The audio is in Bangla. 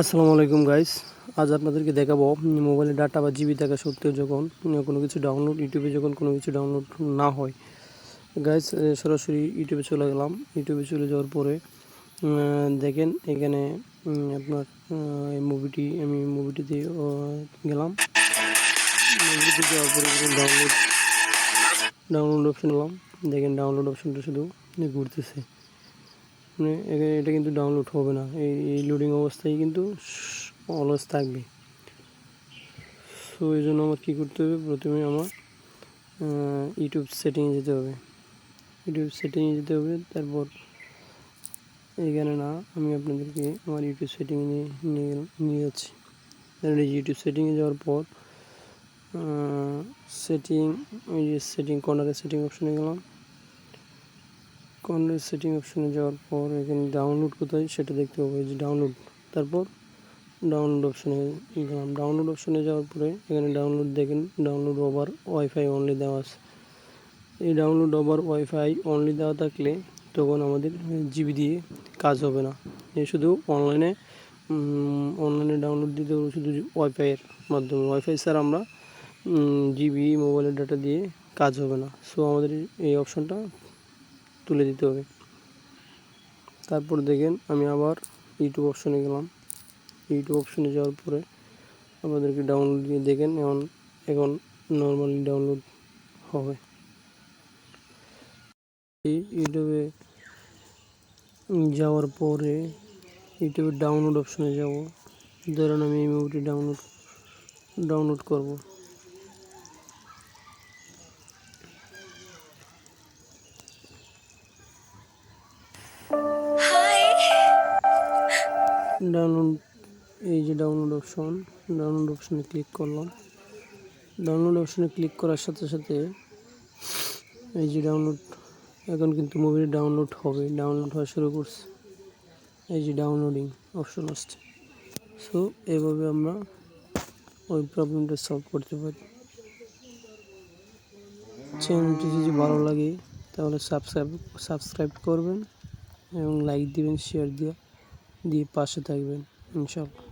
আসসালামু আলাইকুম গাইস আজ আপনাদেরকে দেখাবো মোবাইলে ডাটা বা জিবি থাকা সত্ত্বেও যখন কোনো কিছু ডাউনলোড ইউটিউবে যখন কোনো কিছু ডাউনলোড না হয়। গাইস সরাসরি ইউটিউবে চলে গেলাম। ইউটিউবে চলে যাওয়ার পরে দেখেন এখানে আপনার এই মুভিটি আমি মুভিটিতে গেলাম। মুভিটিতে যাওয়ার পরে ডাউনলোড ডাউনলোড অপশন এলাম দেখেন ডাউনলোড অপশনটা শুধু ঘুরতেছে। এ- এটা কিন্তু ডাউনলোড হবে না। এই এই লোডিং অবস্থায় কিন্তু অলস থাকবে। সো এই জন্য আমার কী করতে হবে? প্রথমে আমার ইউটিউব সেটিংয়ে যেতে হবে। ইউটিউব সেটিংয়ে যেতে হবে, তারপর এইখানে না, আমি আপনাদেরকে আমার ইউটিউব সেটিংয়ে নিয়ে নিয়ে গেলাম, নিয়ে যাচ্ছি। তারপর এই ইউটিউব সেটিংয়ে যাওয়ার পর সেটিং ওই যে সেটিং কর্নারে সেটিং অপশনে গেলাম। কর্নার সেটিং অপশনে যাওয়ার পর এখানে ডাউনলোড কোথায় সেটা দেখতে এই যে ডাউনলোড তারপর ডাউনলোড অপশনে গেলাম। ডাউনলোড অপশনে যাওয়ার পরে এখানে ডাউনলোড দেখেন ডাউনলোড ওভার ওয়াইফাই অনলি দেওয়া আছে। এই ডাউনলোড ওভার ওয়াইফাই অনলি দেওয়া থাকলে তখন আমাদের জিবি দিয়ে কাজ হবে না। শুধু অনলাইনে অনলাইনে ডাউনলোড দিতে হবে শুধু ওয়াইফাইয়ের মাধ্যমে। ওয়াইফাই ছাড়া আমরা জিবি মোবাইলের ডাটা দিয়ে কাজ হবে না। সো আমাদের এই অপশনটা তুলে দিতে হবে। তারপর দেখেন আমি আবার ইউটিউব অপশনে গেলাম। ইউটিউব অপশনে যাওয়ার পরে আপনাদেরকে ডাউনলোড দিয়ে দেখেন এখন এখন নর্মালি ডাউনলোড হবে। ইউটিউবে যাওয়ার পরে ইউটিউবে ডাউনলোড অপশনে যাব। ধরুন আমি এই মুভিটি ডাউনলোড ডাউনলোড করব। ডাউনলোড এই যে ডাউনলোড অপশন ডাউনলোড অপশনে ক্লিক করলাম। ডাউনলোড অপশনে ক্লিক করার সাথে সাথে এই যে ডাউনলোড এখন কিন্তু মুভির ডাউনলোড হবে ডাউনলোড হওয়া শুরু করছে। এই যে ডাউনলোডিং অপশন আসছে। সো এভাবে আমরা ওই প্রবলেমটা সলভ করতে পারি। চ্যানেলটি যদি ভালো লাগে, তাহলে সাবস্ক্রাইব সাবস্ক্রাইব করবেন এবং লাইক দিবেন শেয়ার দিয়ে। দিয়ে পাশে থাকবেন ইনশাল্লাহ।